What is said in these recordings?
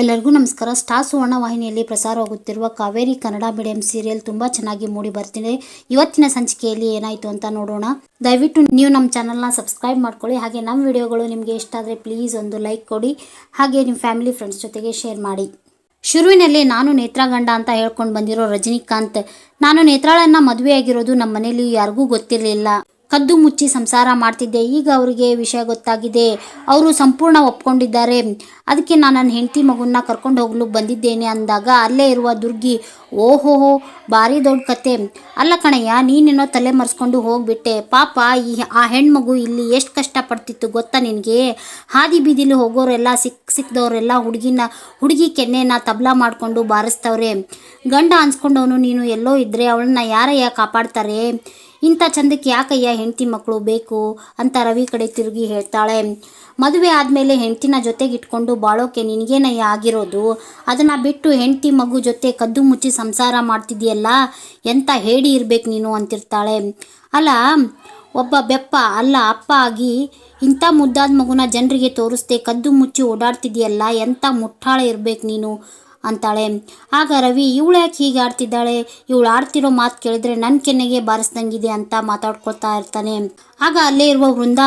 ಎಲ್ಲರಿಗೂ ನಮಸ್ಕಾರ. ಸ್ಟಾರ್ ಸುವರ್ಣ ವಾಹಿನಿಯಲ್ಲಿ ಪ್ರಸಾರವಾಗುತ್ತಿರುವ ಕಾವೇರಿ ಕನ್ನಡ ಮೀಡಿಯಂ ಸೀರಿಯಲ್ ತುಂಬ ಚೆನ್ನಾಗಿ ಮೂಡಿ ಬರ್ತೀನಿ ಇವತ್ತಿನ ಸಂಚಿಕೆಯಲ್ಲಿ ಏನಾಯಿತು ಅಂತ ನೋಡೋಣ. ದಯವಿಟ್ಟು ನೀವು ನಮ್ಮ ಚಾನಲ್ನ ಸಬ್ಸ್ಕ್ರೈಬ್ ಮಾಡ್ಕೊಳ್ಳಿ. ಹಾಗೆ ನಮ್ಮ ವಿಡಿಯೋಗಳು ನಿಮಗೆ ಇಷ್ಟ ಆದರೆ ಪ್ಲೀಸ್ ಒಂದು ಲೈಕ್ ಕೊಡಿ. ಹಾಗೆ ನಿಮ್ಮ ಫ್ಯಾಮಿಲಿ, ಫ್ರೆಂಡ್ಸ್ ಜೊತೆಗೆ ಶೇರ್ ಮಾಡಿ. ಶುರುವಿನಲ್ಲಿ ನಾನು ನೇತ್ರಾಗಂಡ ಅಂತ ಹೇಳ್ಕೊಂಡು ಬಂದಿರೋ ರಜನಿಕಾಂತ್, ನಾನು ನೇತ್ರಾಳನ್ನ ಮದುವೆಯಾಗಿರೋದು ನಮ್ಮ ಮನೇಲಿ ಯಾರಿಗೂ ಗೊತ್ತಿರಲಿಲ್ಲ. ಕದ್ದು ಮುಚ್ಚಿ ಸಂಸಾರ ಮಾಡ್ತಿದ್ದೆ. ಈಗ ಅವರಿಗೆ ವಿಷಯ ಗೊತ್ತಾಗಿದೆ. ಅವರು ಸಂಪೂರ್ಣ ಒಪ್ಕೊಂಡಿದ್ದಾರೆ. ಅದಕ್ಕೆ ನಾನು ನನ್ನ ಹೆಂಡತಿ ಮಗುನ್ನ ಕರ್ಕೊಂಡು ಹೋಗಲು ಬಂದಿದ್ದೇನೆ ಅಂದಾಗ ಅಲ್ಲೇ ಇರುವ ದುರ್ಗಿ, ಓಹೋಹೋ, ಭಾರಿ ದೊಡ್ಡ ಕತೆ. ಅಲ್ಲ ಕಣಯ್ಯ, ನೀನೇನೋ ತಲೆ ಮರೆಸ್ಕೊಂಡು ಹೋಗ್ಬಿಟ್ಟೆ. ಪಾಪ, ಈ ಆ ಹೆಣ್ಮಗು ಇಲ್ಲಿ ಎಷ್ಟು ಕಷ್ಟಪಡ್ತಿತ್ತು ಗೊತ್ತಾ ನಿನಗೆ? ಹಾದಿ ಬೀದಿಲಿ ಹೋಗೋರೆಲ್ಲ, ಸಿಕ್ ಸಿಕ್ಕಿದವರೆಲ್ಲ ಹುಡುಗಿನ, ಹುಡುಗಿ ಕೆನ್ನೆನ ತಬ್ಲಾ ಮಾಡಿಕೊಂಡು ಬಾರಿಸ್ತವ್ರೆ. ಗಂಡ ಅನ್ಸ್ಕೊಂಡವನು ನೀನು ಎಲ್ಲೋ ಇದ್ದರೆ ಅವಳನ್ನ ಯಾರಯ್ಯ ಕಾಪಾಡ್ತಾರೆ? ಇಂಥ ಚಂದಕ್ಕೆ ಯಾಕಯ್ಯ ಹೆಂಡತಿ ಮಕ್ಕಳು ಬೇಕು ಅಂತ ರವಿ ಕಡೆ ತಿರುಗಿ ಹೇಳ್ತಾಳೆ. ಮದುವೆ ಆದಮೇಲೆ ಹೆಂಡತಿನ ಜೊತೆಗೆ ಇಟ್ಕೊಂಡು ಬಾಳೋಕೆ ನಿನಗೇನಯ್ಯ ಆಗಿರೋದು? ಅದನ್ನು ಬಿಟ್ಟು ಹೆಂಡತಿ ಮಗು ಜೊತೆ ಕದ್ದು ಮುಚ್ಚಿ ಸಂಸಾರ ಮಾಡ್ತಿದೆಯಲ್ಲ ಎಂಥ ಹೇಡಿ ಇರ್ಬೇಕು ನೀನು ಅಂತಿರ್ತಾಳೆ. ಅಲ್ಲ, ಒಬ್ಬ ಬೆಪ್ಪ, ಅಲ್ಲ ಅಪ್ಪ ಆಗಿ ಇಂಥ ಮುದ್ದಾದ ಮಗುನ ಜನರಿಗೆ ತೋರಿಸ್ದೆ ಕದ್ದು ಮುಚ್ಚಿ ಓಡಾಡ್ತಿದ್ಯಲ್ಲ ಎಂಥ ಮುಟ್ಟಾಳೆ ಇರ್ಬೇಕು ನೀನು? ಅಂತಾಳೆ. ಆಗ ರವಿ, ಇವಳು ಯಾಕೆ ಹೀಗೆ ಆಡ್ತಿದ್ದಾಳೆ? ಇವಳು ಆಡ್ತಿರೋ ಮಾತು ಕೇಳಿದ್ರೆ ನನ್ನ ಕೆನ್ನೆಗೆ ಬಾರಿಸ್ದಂಗಿದೆ ಅಂತ ಮಾತಾಡ್ಕೊಳ್ತಾ ಇರ್ತಾನೆ. ಆಗ ಅಲ್ಲೇ ಇರುವ ವೃಂದ,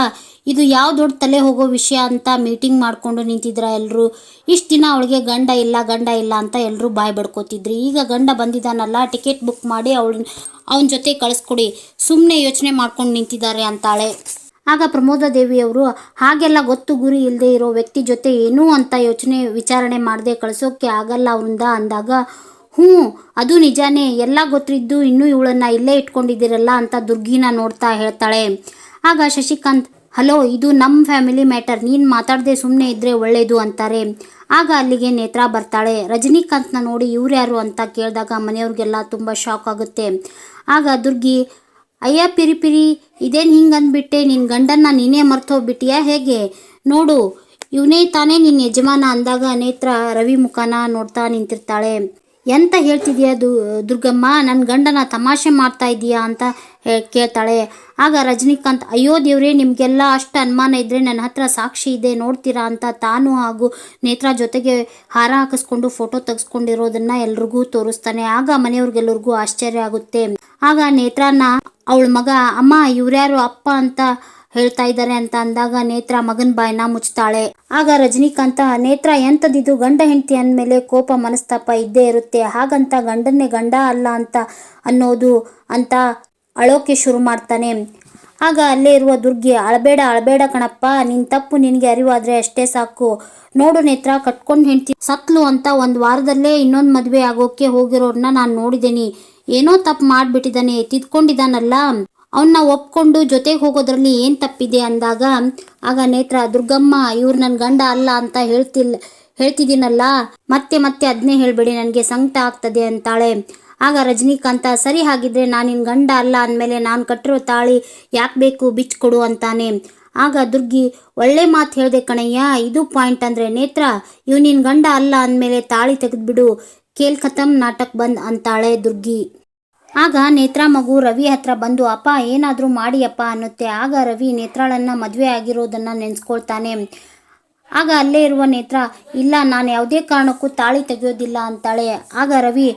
ಇದು ಯಾವ ದೊಡ್ಡ ತಲೆ ಹೋಗೋ ವಿಷಯ ಅಂತ ಮೀಟಿಂಗ್ ಮಾಡಿಕೊಂಡು ನಿಂತಿದ್ರ ಎಲ್ಲರೂ ಇಷ್ಟು ದಿನ ಅವಳಿಗೆ ಗಂಡ ಇಲ್ಲ ಗಂಡ ಇಲ್ಲ ಅಂತ ಎಲ್ಲರೂ ಬಾಯ್ ಬಡ್ಕೋತಿದ್ರಿ. ಈಗ ಗಂಡ ಬಂದಿದ್ದಾನಲ್ಲ ಟಿಕೆಟ್ ಬುಕ್ ಮಾಡಿ ಅವಳ, ಅವನ ಜೊತೆ ಕಳಿಸ್ಕೊಡಿ. ಸುಮ್ಮನೆ ಯೋಚನೆ ಮಾಡ್ಕೊಂಡು ನಿಂತಿದ್ದಾರೆ ಅಂತಾಳೆ. ಆಗ ಪ್ರಮೋದ ದೇವಿಯವರು, ಹಾಗೆಲ್ಲ ಗೊತ್ತು ಗುರಿ ಇಲ್ಲದೆ ಇರೋ ವ್ಯಕ್ತಿ ಜೊತೆ ಏನೂ ಅಂತ ಯೋಚನೆ, ವಿಚಾರಣೆ ಮಾಡದೆ ಕಳಿಸೋಕ್ಕೆ ಆಗಲ್ಲ ಅವರಿಂದ ಅಂದಾಗ, ಹ್ಞೂ, ಅದು ನಿಜಾನೇ, ಎಲ್ಲ ಗೊತ್ತಿದ್ದು ಇನ್ನೂ ಇವಳನ್ನ ಇಲ್ಲೇ ಇಟ್ಕೊಂಡಿದ್ದೀರಲ್ಲ ಅಂತ ದುರ್ಗಿನ ನೋಡ್ತಾ ಹೇಳ್ತಾಳೆ. ಆಗ ಶಶಿಕಾಂತ್, ಹಲೋ, ಇದು ನಮ್ಮ ಫ್ಯಾಮಿಲಿ ಮ್ಯಾಟರ್, ನೀನು ಮಾತಾಡದೆ ಸುಮ್ಮನೆ ಇದ್ದರೆ ಒಳ್ಳೆಯದು ಅಂತಾರೆ. ಆಗ ಅಲ್ಲಿಗೆ ನೇತ್ರ ಬರ್ತಾಳೆ. ರಜನಿಕಾಂತ್ನ ನೋಡಿ ಇವ್ರ್ಯಾರು ಅಂತ ಕೇಳಿದಾಗ ಮನೆಯವ್ರಿಗೆಲ್ಲ ತುಂಬ ಶಾಕ್ ಆಗುತ್ತೆ. ಆಗ ದುರ್ಗಿ ಅಯ್ಯ ಪಿರಿ ಪಿರಿ, ಇದೇನು ಹಿಂಗೆ ಅಂದ್ಬಿಟ್ಟೆ? ನಿನ್ನ ಗಂಡನ್ನ ನೀನೇ ಮರ್ತೋಗ್ಬಿಟ್ಟಿಯಾ ಹೇಗೆ? ನೋಡು, ಇವನೇ ತಾನೇ ನಿನ್ನ ಯಜಮಾನ ಅಂದಾಗ ನೇತ್ರ ರವಿ ಮುಖನ ನೋಡ್ತಾ ನಿಂತಿರ್ತಾಳೆ. ಎಂತ ಹೇಳ್ತಿದ್ಯಾ ದು, ದುರ್ಗಮ್ಮ? ನನ್ನ ಗಂಡನ ತಮಾಷೆ ಮಾಡ್ತಾ ಇದೀಯಾ ಅಂತ ಕೇಳ್ತಾಳೆ. ಆಗ ರಜನಿಕಾಂತ್, ಅಯ್ಯೋ ದೇವ್ರೆ, ನಿಮಗೆಲ್ಲ ಅಷ್ಟು ಅನುಮಾನ ಇದ್ದರೆ ನನ್ನ ಹತ್ರ ಸಾಕ್ಷಿ ಇದೆ, ನೋಡ್ತೀರಾ ಅಂತ ತಾನು ಹಾಗೂ ನೇತ್ರ ಜೊತೆಗೆ ಹಾರ ಹಾಕಿಸ್ಕೊಂಡು ಫೋಟೋ ತೆಗೆಸ್ಕೊಂಡಿರೋದನ್ನ ಎಲ್ರಿಗೂ ತೋರಿಸ್ತಾನೆ. ಆಗ ಮನೆಯವ್ರಿಗೆಲ್ಲರಿಗೂ ಆಶ್ಚರ್ಯ ಆಗುತ್ತೆ. ಆಗ ನೇತ್ರನ ಅವಳ ಮಗ, ಅಮ್ಮ, ಇವ್ರ್ಯಾರು ಅಪ್ಪ ಅಂತ ಹೇಳ್ತಾ ಇದ್ದಾರೆ ಅಂತ ಅಂದಾಗ ನೇತ್ರ ಮಗನ ಬಾಯನ್ನ ಮುಚ್ತಾಳೆ. ಆಗ ರಜನಿಕಾಂತ, ನೇತ್ರ ಎಂತದಿದು ಗಂಡ ಹೆಂಡತಿ ಅಂದಮೇಲೆ ಕೋಪ ಮನಸ್ತಾಪ ಇದ್ದೇ ಇರುತ್ತೆ. ಹಾಗಂತ ಗಂಡನ್ನೇ ಗಂಡ ಅಲ್ಲ ಅಂತ ಅನ್ನೋದು ಅಂತ ಅಳೋಕೆ ಶುರು ಮಾಡ್ತಾನೆ. ಆಗ ಅಲ್ಲೇ ಇರುವ ದುರ್ಗಿ, ಅಳಬೇಡ ಅಳಬೇಡ ಕಣಪ್ಪ. ನಿನ್ ತಪ್ಪು ನಿನಗೆ ಅರಿವಾದ್ರೆ ಅಷ್ಟೇ ಸಾಕು. ನೋಡು ನೇತ್ರ, ಕಟ್ಕೊಂಡು ಹೆಂಡ್ತಿ ಸತ್ಲು ಅಂತ ಒಂದು ವಾರದಲ್ಲೇ ಇನ್ನೊಂದು ಮದುವೆ ಆಗೋಕೆ ಹೋಗಿರೋರ್ನ ನಾನು ನೋಡಿದ್ದೀನಿ ಏನೋ ತಪ್ಪು ಮಾಡಿಬಿಟ್ಟಿದ್ದಾನೆ ತಿದ್ಕೊಂಡಿದ್ದಾನಲ್ಲ ಅವನ್ನ ಒಪ್ಕೊಂಡು ಜೊತೆಗೆ ಹೋಗೋದ್ರಲ್ಲಿ ಏನು ತಪ್ಪಿದೆ ಅಂದಾಗ, ಆಗ ನೇತ್ರ, ದುರ್ಗಮ್ಮ, ಇವ್ರು ನನ್ನ ಗಂಡ ಅಲ್ಲ ಅಂತ ಹೇಳ್ತಿಲ್ಲ ಹೇಳ್ತಿದ್ದೀನಲ್ಲ ಮತ್ತೆ ಮತ್ತೆ ಅದನ್ನೇ ಹೇಳ್ಬೇಡಿ, ನನಗೆ ಸಂಕಟ ಆಗ್ತದೆ ಅಂತಾಳೆ. ಆಗ ರಜನಿಕಾಂತ, ಸರಿ ಹಾಗಿದ್ರೆ ನಾನು ನಿನ್ನ ಗಂಡ ಅಲ್ಲ ಅಂದ್ಮೇಲೆ ನಾನು ಕಟ್ಟಿರೋ ತಾಳಿ ಯಾಕೆ ಬೇಕು ಬಿಚ್ಕೊಡು ಅಂತಾನೆ. ಆಗ ದುರ್ಗಿ, ಒಳ್ಳೆ ಮಾತು ಹೇಳ್ದೆ ಕಣಯ್ಯ, ಇದು ಪಾಯಿಂಟ್ ಅಂದ್ರೆ ನೇತ್ರ ಇವ್ ನಿನ್ ಗಂಡ ಅಲ್ಲ ಅಂದ್ಮೇಲೆ ತಾಳಿ ತೆಗೆದ್ಬಿಡು. ಕೇಲ್ ಖತಮ್ ನಾಟಕ್ ಬಂದ್ ಅಂತಾಳೆ ದುರ್ಗಿ. ಆಗ ನೇತ್ರಾ ಮಗು ರವಿ ಹತ್ರ ಬಂದು, ಅಪ್ಪ, ಏನಾದರೂ ಮಾಡಿಯಪ್ಪ ಅನ್ನುತ್ತೆ. ಆಗ ರವಿ ನೇತ್ರಾಳನ್ನ ಮದುವೆ ಆಗಿರೋದನ್ನ ನೆನೆಸ್ಕೊಳ್ತಾನೆ. ಆಗ ಅಲ್ಲೇ ಇರುವ ನೇತ್ರ, ಇಲ್ಲ, ನಾನು ಯಾವುದೇ ಕಾರಣಕ್ಕೂ ತಾಳಿ ತೆಗೆಯೋದಿಲ್ಲ ಅಂತಾಳೆ. ಆಗ ರವಿ,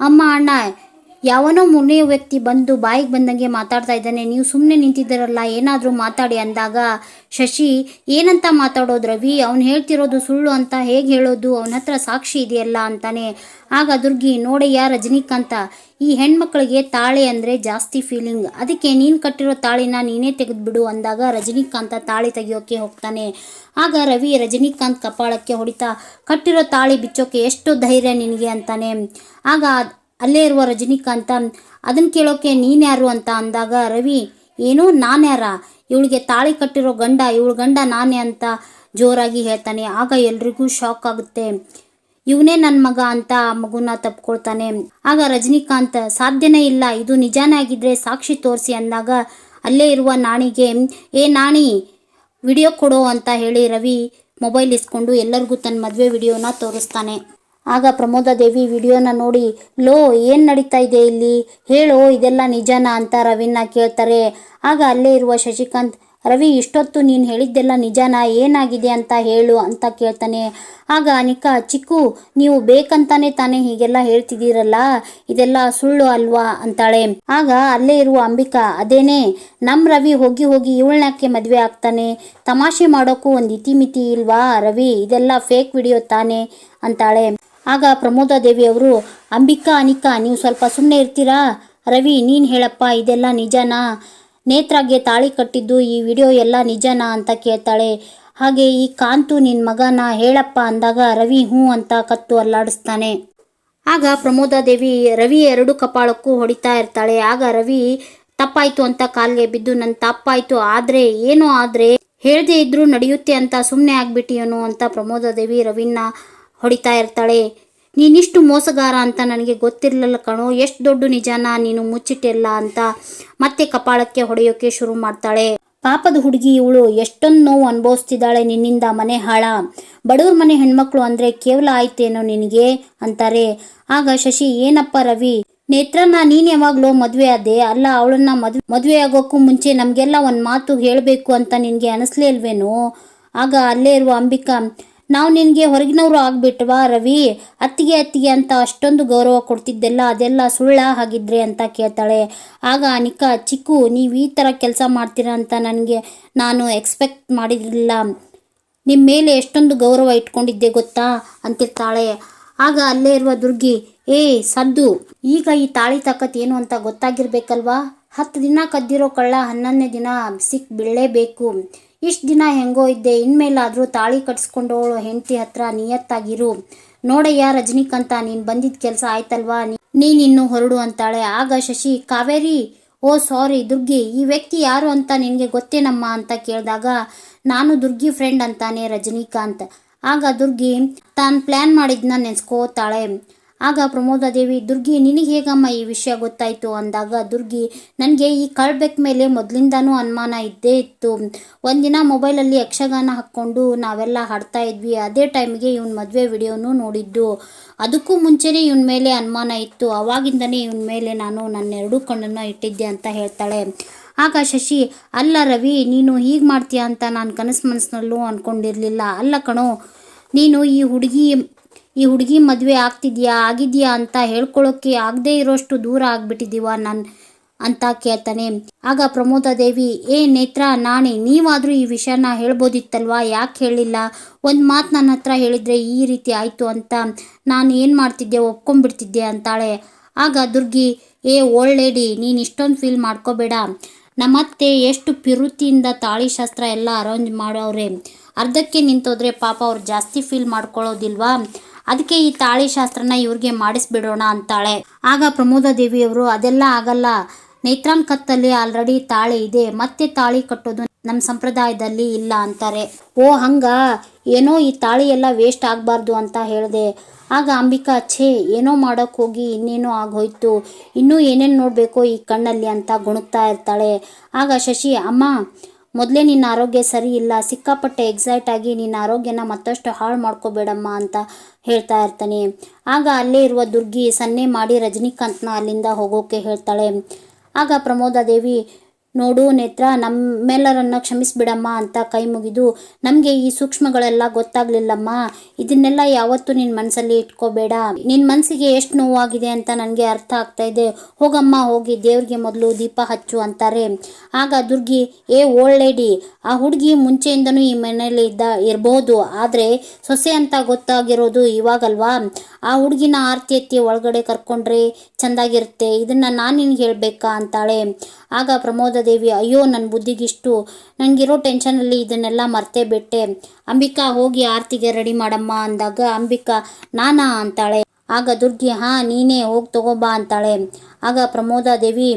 ಅಮ್ಮ, ಅಣ್ಣ ಯಾವನೋ ಮೂರನೇ ವ್ಯಕ್ತಿ ಬಂದು ಬಾಯಿಗೆ ಬಂದಂಗೆ ಮಾತಾಡ್ತಾ ಇದ್ದಾನೆ. ನೀವು ಸುಮ್ಮನೆ ನಿಂತಿದ್ದೀರಲ್ಲ, ಏನಾದರೂ ಮಾತಾಡಿ ಅಂದಾಗ, ಶಶಿ, ಏನಂತ ಮಾತಾಡೋದು ರವಿ? ಅವ್ನು ಹೇಳ್ತಿರೋದು ಸುಳ್ಳು ಅಂತ ಹೇಗೆ ಹೇಳೋದು? ಅವನ ಹತ್ರ ಸಾಕ್ಷಿ ಇದೆಯಲ್ಲ? ಅಂತಾನೆ. ಆಗ ದುರ್ಗಿ, ನೋಡಯ್ಯ, ರಜನಿಕಾಂತ, ಈ ಹೆಣ್ಮಕ್ಳಿಗೆ ತಾಳೆ ಅಂದರೆ ಜಾಸ್ತಿ ಫೀಲಿಂಗ್ ಅದಕ್ಕೆ ನೀನು ಕಟ್ಟಿರೋ ತಾಳಿನ ನೀನೇ ತೆಗೆದುಬಿಡು ಅಂದಾಗ ರಜನಿಕಾಂತ ತಾಳಿ ತೆಗಿಯೋಕೆ ಹೋಗ್ತಾನೆ. ಆಗ ರವಿ ರಜನಿಕಾಂತ್ ಕಪಾಳಕ್ಕೆ ಹೊಡಿತಾ, ಕಟ್ಟಿರೋ ತಾಳಿ ಬಿಚ್ಚೋಕೆ ಎಷ್ಟು ಧೈರ್ಯ ನಿನಗೆ? ಅಂತಾನೆ. ಆಗ ಅಲ್ಲೇ ಇರುವ ರಜನಿಕಾಂತ ಅದನ್ನು ಕೇಳೋಕೆ ನೀನ್ಯಾರು ಅಂತ ಅಂದಾಗ, ರವಿ, ಏನು ನಾನ್ಯಾರ ಇವಳಿಗೆ ತಾಳಿ ಕಟ್ಟಿರೋ ಗಂಡ, ಇವಳ ಗಂಡ ನಾನೇ ಅಂತ ಜೋರಾಗಿ ಹೇಳ್ತಾನೆ. ಆಗ ಎಲ್ರಿಗೂ ಶಾಕ್ ಆಗುತ್ತೆ. ಇವನೇ ನನ್ನ ಮಗ ಅಂತ ಆ ಮಗುನ ತಪ್ಕೊಳ್ತಾನೆ. ಆಗ ರಜನಿಕಾಂತ್, ಸಾಧ್ಯನೇ ಇಲ್ಲ, ಇದು ನಿಜಾನೇ ಆಗಿದ್ರೆ ಸಾಕ್ಷಿ ತೋರಿಸಿ ಅಂದಾಗ, ಅಲ್ಲೇ ಇರುವ ನಾಣಿಗೆ, ಏ ನಾಣಿ, ವಿಡಿಯೋ ಕೊಡು ಅಂತ ಹೇಳಿ ರವಿ ಮೊಬೈಲ್ ಇಸ್ಕೊಂಡು ಎಲ್ಲರಿಗೂ ತನ್ನ ಮದುವೆ ವಿಡಿಯೋನ ತೋರಿಸ್ತಾನೆ. ಆಗ ಪ್ರಮೋದ ದೇವಿ ವಿಡಿಯೋನ ನೋಡಿ, ಲೋ, ಏನು ನಡೀತಾ ಇದೆ ಇಲ್ಲಿ? ಹೇಳೋ, ಇದೆಲ್ಲ ನಿಜನಾ ಅಂತ ರವಿನ ಕೇಳ್ತಾರೆ. ಆಗ ಅಲ್ಲೇ ಇರುವ ಶಶಿಕಾಂತ್, ರವಿ, ಇಷ್ಟೊತ್ತು ನೀನು ಹೇಳಿದ್ದೆಲ್ಲ ನಿಜನಾ, ಏನಾಗಿದೆ ಅಂತ ಹೇಳು ಅಂತ ಕೇಳ್ತಾನೆ. ಆಗ ಅನಿಕಾ, ಚಿಕ್ಕು, ನೀವು ಬೇಕಂತಾನೆ ತಾನೇ ಹೀಗೆಲ್ಲ ಹೇಳ್ತಿದ್ದೀರಲ್ಲ? ಇದೆಲ್ಲ ಸುಳ್ಳು ಅಲ್ವಾ? ಅಂತಾಳೆ. ಆಗ ಅಲ್ಲೇ ಇರುವ ಅಂಬಿಕಾ, ಅದೇನೇ ನಮ್ಮ ರವಿ ಹೋಗಿ ಹೋಗಿ ಇವಳನ್ನಕ್ಕೆ ಮದುವೆ ಆಗ್ತಾನೆ. ತಮಾಷೆ ಮಾಡೋಕ್ಕೂ ಒಂದು ಇತಿಮಿತಿ ಇಲ್ವಾ ರವಿ? ಇದೆಲ್ಲ ಫೇಕ್ ವಿಡಿಯೋ ತಾನೆ, ಅಂತಾಳೆ. ಆಗ ಪ್ರಮೋದಾದೇವಿ ಅವರು ಅಂಬಿಕಾ, ಅನಿಕಾ, ನೀವು ಸ್ವಲ್ಪ ಸುಮ್ಮನೆ ಇರ್ತೀರಾ? ರವಿ, ನೀನು ಹೇಳಪ್ಪ, ಇದೆಲ್ಲ ನಿಜನಾ? ನೇತ್ರಾಗೆ ತಾಳಿ ಕಟ್ಟಿದ್ದು ಈ ವಿಡಿಯೋ ಎಲ್ಲ ನಿಜನಾ? ಅಂತ ಕೇಳ್ತಾಳೆ. ಹಾಗೆ ಈ ಕಾಂತು ನಿನ್ನ ಮಗನ ಹೇಳಪ್ಪ ಅಂದಾಗ ರವಿ, ಹ್ಞೂ ಅಂತ ಕತ್ತು ಅಲ್ಲಾಡಿಸ್ತಾನೆ. ಆಗ ಪ್ರಮೋದಾದೇವಿ ರವಿ, ಎರಡು ಕಪಾಳಕ್ಕೂ ಹೊಡಿತಾ ಇರ್ತಾಳೆ. ಆಗ ರವಿ, ತಪ್ಪಾಯ್ತು ಅಂತ ಕಾಲ್ಗೆ ಬಿದ್ದು ನನ್ನ ತಪ್ಪಾಯ್ತು, ಆದ್ರೆ, ಏನೋ ಆದ್ರೆ, ಹೇಳದೇ ಇದ್ರೂ ನಡೆಯುತ್ತೆ ಅಂತ ಸುಮ್ಮನೆ ಆಗ್ಬಿಟ್ಟಿಯನು ಅಂತ ಪ್ರಮೋದಾದೇವಿ ರವಿನ ಹೊಡಿತಾ ಇರ್ತಾಳೆ. ನೀನಿಷ್ಟು ಮೋಸಗಾರ ಅಂತ ನನಗೆ ಗೊತ್ತಿರಲಿಲ್ಲ ಕಣೋ. ಎಷ್ಟು ದೊಡ್ಡ ನಿಜಾನ, ನೀನು ಮುಚ್ಚಿಟ್ಟಿಲ್ಲ ಅಂತ ಮತ್ತೆ ಕಪಾಳಕ್ಕೆ ಹೊಡೆಯೋಕೆ ಶುರು ಮಾಡ್ತಾಳೆ. ಪಾಪದ ಹುಡುಗಿ ಇವಳು ಎಷ್ಟೊಂದು ನೋವು ಅನುಭವಿಸ್ತಿದ್ದಾಳೆ ನಿನ್ನಿಂದ ಮನೆ ಹಾಳ. ಬಡವ್ರ ಮನೆ ಹೆಣ್ಮಕ್ಳು ಅಂದ್ರೆ ಕೇವಲ ಆಯ್ತೇನೋ ನಿನಗೆ? ಅಂತಾರೆ. ಆಗ ಶಶಿ, ಏನಪ್ಪ ರವಿ ನೇತ್ರನ ನೀನ್ ಯಾವಾಗ್ಲೂ ಮದ್ವೆ ಆದೆ? ಅಲ್ಲ, ಅವಳನ್ನ ಮದ್ವೆ ಮದ್ವೆ ಆಗೋಕ್ಕೂ ಮುಂಚೆ ನಮ್ಗೆಲ್ಲ ಒಂದ್ ಮಾತು ಹೇಳ್ಬೇಕು ಅಂತ ನಿನ್ಗೆ ಅನಿಸ್ಲೇ ಇಲ್ವೇನೋ? ಆಗ ಅಲ್ಲೇ ಇರುವ ಅಂಬಿಕಾ ನಾವು ನಿನಗೆ ಹೊರಗಿನವರು ಆಗ್ಬಿಟ್ವಾ ರವಿ? ಅತ್ತಿಗೆ ಅತ್ತಿಗೆ ಅಂತ ಅಷ್ಟೊಂದು ಗೌರವ ಕೊಡ್ತಿದ್ದೆಲ್ಲ, ಅದೆಲ್ಲ ಸುಳ್ಳ ಹಾಗಿದ್ರೆ ಅಂತ ಕೇಳ್ತಾಳೆ. ಆಗ ಅನಿಕಾ, ಚಿಕ್ಕು, ನೀವು ಈ ಥರ ಕೆಲಸ ಮಾಡ್ತೀರಾ ಅಂತ ನನಗೆ ನಾನು ಎಕ್ಸ್ಪೆಕ್ಟ್ ಮಾಡಿರಲಿಲ್ಲ. ನಿಮ್ಮ ಮೇಲೆ ಎಷ್ಟೊಂದು ಗೌರವ ಇಟ್ಕೊಂಡಿದ್ದೆ ಗೊತ್ತಾ? ಅಂತಿರ್ತಾಳೆ. ಆಗ ಅಲ್ಲೇ ಇರುವ ದುರ್ಗಿ, ಏ, ಸದ್ದು, ಈಗ ಈ ತಾಳಿ ತಾಕತ್ ಏನು ಅಂತ ಗೊತ್ತಾಗಿರ್ಬೇಕಲ್ವಾ? ಹತ್ತು ದಿನ ಕದ್ದಿರೋ ಕಳ್ಳ ಹನ್ನೊಂದನೇ ದಿನ ಸಿಕ್ಕಿ ಬೀಳಲೇಬೇಕು ಇಷ್ಟು ದಿನ ಹೆಂಗೋ ಇದ್ದೆ. ಇನ್ಮೇಲಾದರೂ ತಾಳಿ ಕಟ್ಸ್ಕೊಂಡವಳು ಹೆಂಡತಿ ಹತ್ರ ನಿಯತ್ತಾಗಿರು. ನೋಡಯ್ಯ ರಜನಿಕಾಂತ, ನೀನು ಬಂದಿದ್ದ ಕೆಲಸ ಆಯ್ತಲ್ವಾ? ನೀನಿನ್ನು ಹೊರಡು ಅಂತಾಳೆ. ಆಗ ಶಶಿ, ಕಾವೇರಿ, ಓ ಸಾರಿ, ದುರ್ಗಿ, ಈ ವ್ಯಕ್ತಿ ಯಾರು ಅಂತ ನಿನಗೆ ಗೊತ್ತೇನಮ್ಮ? ಅಂತ ಕೇಳಿದಾಗ, ನಾನು ದುರ್ಗಿ ಫ್ರೆಂಡ್ ಅಂತಾನೆ ರಜನಿಕಾಂತ್. ಆಗ ದುರ್ಗಿ, ತಾನು ಪ್ಲ್ಯಾನ್ ಮಾಡಿದ್ನ ನೆನೆಸ್ಕೋತಾಳೆ. ಆಗ ಪ್ರಮೋದಾದೇವಿ ದುರ್ಗಿ, ನಿನಗೆ ಹೇಗಮ್ಮ ಈ ವಿಷಯ ಗೊತ್ತಾಯಿತು? ಅಂದಾಗ, ದುರ್ಗಿ, ನನಗೆ ಈ ಕಳ್ಬೆಕ್ ಮೇಲೆ ಮೊದಲಿಂದಾನೂ ಅನುಮಾನ ಇದ್ದೇ ಇತ್ತು. ಒಂದಿನ ಮೊಬೈಲಲ್ಲಿ ಯಕ್ಷಗಾನ ಹಾಕ್ಕೊಂಡು ನಾವೆಲ್ಲ ಹಾಡ್ತಾ ಇದ್ವಿ. ಅದೇ ಟೈಮ್ಗೆ ಇವನ್ ಮದುವೆ ವಿಡಿಯೋನು ನೋಡಿದ್ದು. ಅದಕ್ಕೂ ಮುಂಚೆನೇ ಇವನ್ ಮೇಲೆ ಅನುಮಾನ ಇತ್ತು. ಅವಾಗಿಂದನೇ ಇವನ ಮೇಲೆ ನಾನು ನನ್ನ ಎರಡೂ ಕಣ್ಣನ್ನು ಇಟ್ಟಿದ್ದೆ ಅಂತ ಹೇಳ್ತಾಳೆ. ಆಗ ಶಶಿ, ಅಲ್ಲ ರವಿ, ನೀನು ಹೀಗೆ ಮಾಡ್ತೀಯ ಅಂತ ನಾನು ಕನಸು ಮನಸ್ಸಿನಲ್ಲೂ ಅಂದ್ಕೊಂಡಿರಲಿಲ್ಲ ಅಲ್ಲ ಕಣೋ, ನೀನು ಈ ಹುಡುಗಿ ಈ ಹುಡುಗಿ ಮದುವೆ ಆಗ್ತಿದ್ಯಾ, ಆಗಿದೆಯಾ ಅಂತ ಹೇಳ್ಕೊಳ್ಳೋಕ್ಕೆ ಆಗದೇ ಇರೋಷ್ಟು ದೂರ ಆಗ್ಬಿಟ್ಟಿದ್ದೀವ ನಾನು ಅಂತ ಕೇಳ್ತಾನೆ. ಆಗ ಪ್ರಮೋದ ದೇವಿ, ಏ ನೇತ್ರ ನಾಣಿ ನೀವಾದರೂ ಈ ವಿಷಯನ ಹೇಳ್ಬೋದಿತ್ತಲ್ವಾ? ಯಾಕೆ ಹೇಳಿಲ್ಲ? ಒಂದು ಮಾತು ನನ್ನ ಹತ್ರ ಹೇಳಿದರೆ ಈ ರೀತಿ ಆಯಿತು ಅಂತ ನಾನು ಏನು ಮಾಡ್ತಿದ್ದೆ, ಒಪ್ಕೊಂಡ್ಬಿಡ್ತಿದ್ದೆ ಅಂತಾಳೆ. ಆಗ ದುರ್ಗಿ, ಏ ಓಲ್ಡ್ ಲೇಡಿ, ನೀನು ಇಷ್ಟೊಂದು ಫೀಲ್ ಮಾಡ್ಕೋಬೇಡ. ನಮ್ಮತ್ತೆ ಎಷ್ಟು ಪಿರುತಿಯಿಂದ ತಾಳಿ ಶಾಸ್ತ್ರ ಎಲ್ಲ ಅರೇಂಜ್ ಮಾಡೋರೆ ಅರ್ಧಕ್ಕೆ ನಿಂತೋದ್ರೆ ಪಾಪ ಅವ್ರು ಜಾಸ್ತಿ ಫೀಲ್ ಮಾಡ್ಕೊಳ್ಳೋದಿಲ್ವಾ ಅದಕ್ಕೆ ಈ ತಾಳಿ ಶಾಸ್ತ್ರನ ಇವ್ರಿಗೆ ಮಾಡಿಸ್ಬಿಡೋಣ ಅಂತಾಳೆ. ಆಗ ಪ್ರಮೋದ ದೇವಿಯವರು, ಅದೆಲ್ಲ ಆಗಲ್ಲ. ನೇತ್ರಾನ್ ಕತ್ತಲ್ಲಿ ಆಲ್ರೆಡಿ ತಾಳಿ ಇದೆ. ಮತ್ತೆ ತಾಳಿ ಕಟ್ಟೋದು ನಮ್ಮ ಸಂಪ್ರದಾಯದಲ್ಲಿ ಇಲ್ಲ ಅಂತಾರೆ. ಓ, ಹಂಗ? ಏನೋ ಈ ತಾಳಿ ಎಲ್ಲ ವೇಸ್ಟ್ ಆಗಬಾರ್ದು ಅಂತ ಹೇಳಿದೆ. ಆಗ ಅಂಬಿಕಾ, ಛೇ, ಏನೋ ಮಾಡೋಕ್ಕೆ ಹೋಗಿ ಇನ್ನೇನೋ ಆಗೋಯ್ತು. ಇನ್ನೂ ಏನೇನು ನೋಡಬೇಕೋ ಈ ಕಣ್ಣಲ್ಲಿ ಅಂತ ಗುಣುಕ್ತಾ ಇರ್ತಾಳೆ. ಆಗ ಶಶಿ, ಅಮ್ಮ ಮೊದಲೇ ನಿನ್ನ ಆರೋಗ್ಯ ಸರಿ ಇಲ್ಲ, ಸಿಕ್ಕಾಪಟ್ಟೆ ಎಕ್ಸೈಟ್ ಆಗಿ ನಿನ್ನ ಆರೋಗ್ಯನ ಮತ್ತಷ್ಟು ಹಾಳು ಮಾಡ್ಕೋಬೇಡಮ್ಮ ಅಂತ ಹೇಳ್ತಾ ಇರ್ತಾನೆ. ಆಗ ಅಲ್ಲೇ ಇರುವ ದುರ್ಗಿ ಸನ್ನೆ ಮಾಡಿ ರಜನಿಕಾಂತ್ನ ಅಲ್ಲಿಂದ ಹೋಗೋಕೆ ಹೇಳ್ತಾಳೆ. ಆಗ ಪ್ರಮೋದ ದೇವಿ ನೋಡು ನೇತ್ರ, ನಮ್ಮೆಲ್ಲರನ್ನ ಕ್ಷಮಿಸ್ಬಿಡಮ್ಮ ಅಂತ ಕೈ ಮುಗಿದು, ನಮಗೆ ಈ ಸೂಕ್ಷ್ಮಗಳೆಲ್ಲ ಗೊತ್ತಾಗ್ಲಿಲ್ಲಮ್ಮ. ಇದನ್ನೆಲ್ಲ ಯಾವತ್ತೂ ನಿನ್ನ ಮನಸ್ಸಲ್ಲಿ ಇಟ್ಕೋಬೇಡ. ನಿನ್ನ ಮನಸ್ಸಿಗೆ ಎಷ್ಟು ನೋವಾಗಿದೆ ಅಂತ ನನಗೆ ಅರ್ಥ ಆಗ್ತಾ ಇದೆ. ಹೋಗಮ್ಮ, ಹೋಗಿ ದೇವ್ರಿಗೆ ಮೊದಲು ದೀಪ ಹಚ್ಚು ಅಂತಾರೆ. ಆಗ ದುರ್ಗಿ, ಏ ಓಲ್ಡ್ ಲೇಡಿ, ಆ ಹುಡುಗಿ ಮುಂಚೆಯಿಂದನೂ ಈ ಮನೆಯಲ್ಲಿ ಇದ್ದ ಇರಬಹುದು ಆದರೆ ಸೊಸೆ ಅಂತ ಗೊತ್ತಾಗಿರೋದು ಇವಾಗಲ್ವಾ? ಆ ಹುಡುಗಿನ ಆರ್ತಿ ಎತ್ತಿ ಒಳಗಡೆ ಕರ್ಕೊಂಡ್ರೆ ಚೆಂದಾಗಿರುತ್ತೆ. ಇದನ್ನ ನಾನು ನಿನ್ಗೆ ಹೇಳ್ಬೇಕಾ? ಅಂತಾಳೆ. ಆಗ ಪ್ರಮೋದ ದೇವಿ, ಅಯ್ಯೋ ನನ್ನ ಬುದ್ಧಿಗಿಷ್ಟು. ನನಗಿರೋ ಟೆನ್ಷನಲ್ಲಿ ಇದನ್ನೆಲ್ಲ ಮರ್ತೇ ಬಿಟ್ಟೆ. ಅಂಬಿಕಾ, ಹೋಗಿ ಆರ್ತಿಗೆ ರೆಡಿ ಮಾಡಮ್ಮ ಅಂದಾಗ ಅಂಬಿಕಾ, ನಾನಾ ಅಂತಾಳೆ. ಆಗ ದುರ್ಗಿ, ಹಾ, ನೀನೇ, ಹೋಗಿ ತಗೋಬಾ ಅಂತಾಳೆ. ಆಗ ಪ್ರಮೋದ ದೇವಿ,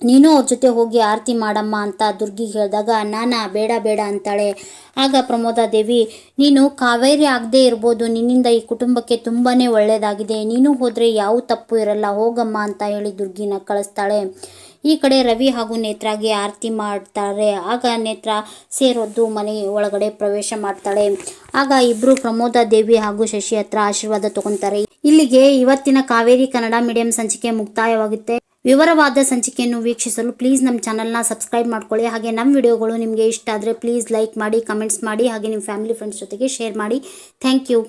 ನೀನು ಅವ್ರ ಜೊತೆ ಹೋಗಿ ಆರತಿ ಮಾಡಮ್ಮ ಅಂತ ದುರ್ಗಿ ಹೇಳಿದಾಗ, ನಾನಾ, ಬೇಡ ಬೇಡ ಅಂತಾಳೆ. ಆಗ ಪ್ರಮೋದ ದೇವಿ, ನೀನು ಕಾವೇರಿ ಆಗದೆ ಇರ್ಬೋದು. ನಿನ್ನಿಂದ ಈ ಕುಟುಂಬಕ್ಕೆ ತುಂಬಾ ಒಳ್ಳೆಯದಾಗಿದೆ ನೀನು ಹೋದರೆ ಯಾವ ತಪ್ಪು ಇರಲ್ಲ. ಹೋಗಮ್ಮ ಅಂತ ಹೇಳಿ ದುರ್ಗಿನ ಕಳಿಸ್ತಾಳೆ. ಈ ಕಡೆ ರವಿ ಹಾಗೂ ನೇತ್ರಾಗೆ ಆರತಿ ಮಾಡ್ತಾರೆ. ಆಗ ನೇತ್ರ ಸೇರೊದ್ದು ಮನೆ ಒಳಗಡೆ ಪ್ರವೇಶ ಮಾಡ್ತಾಳೆ. ಆಗ ಇಬ್ರು ಪ್ರಮೋದ ದೇವಿ ಹಾಗೂ ಶಶಿ ಹತ್ರ ಆಶೀರ್ವಾದ ತಗೊಂತಾರೆ. ಇಲ್ಲಿಗೆ ಇವತ್ತಿನ ಕಾವೇರಿ ಕನ್ನಡ ಮೀಡಿಯಂ ಸಂಚಿಕೆ ಮುಕ್ತಾಯವಾಗುತ್ತೆ. ವಿವರವಾದ ಸಂಚಿಕೆಯನ್ನು ವೀಕ್ಷಿಸಲು ಪ್ಲೀಸ್ ನಮ್ಮ ಚಾನಲ್ನ ಸಬ್ಸ್ಕ್ರೈಬ್ ಮಾಡ್ಕೊಳ್ಳಿ. ಹಾಗೆ ನಮ್ಮ ವಿಡಿಯೋಗಳು ನಿಮಗೆ ಇಷ್ಟ ಆದರೆ ಪ್ಲೀಸ್ ಲೈಕ್ ಮಾಡಿ, ಕಮೆಂಟ್ಸ್ ಮಾಡಿ, ಹಾಗೆ ನಿಮ್ಮ ಫ್ಯಾಮಿಲಿ ಫ್ರೆಂಡ್ಸ್ ಜೊತೆಗೆ ಶೇರ್ ಮಾಡಿ. Thank you.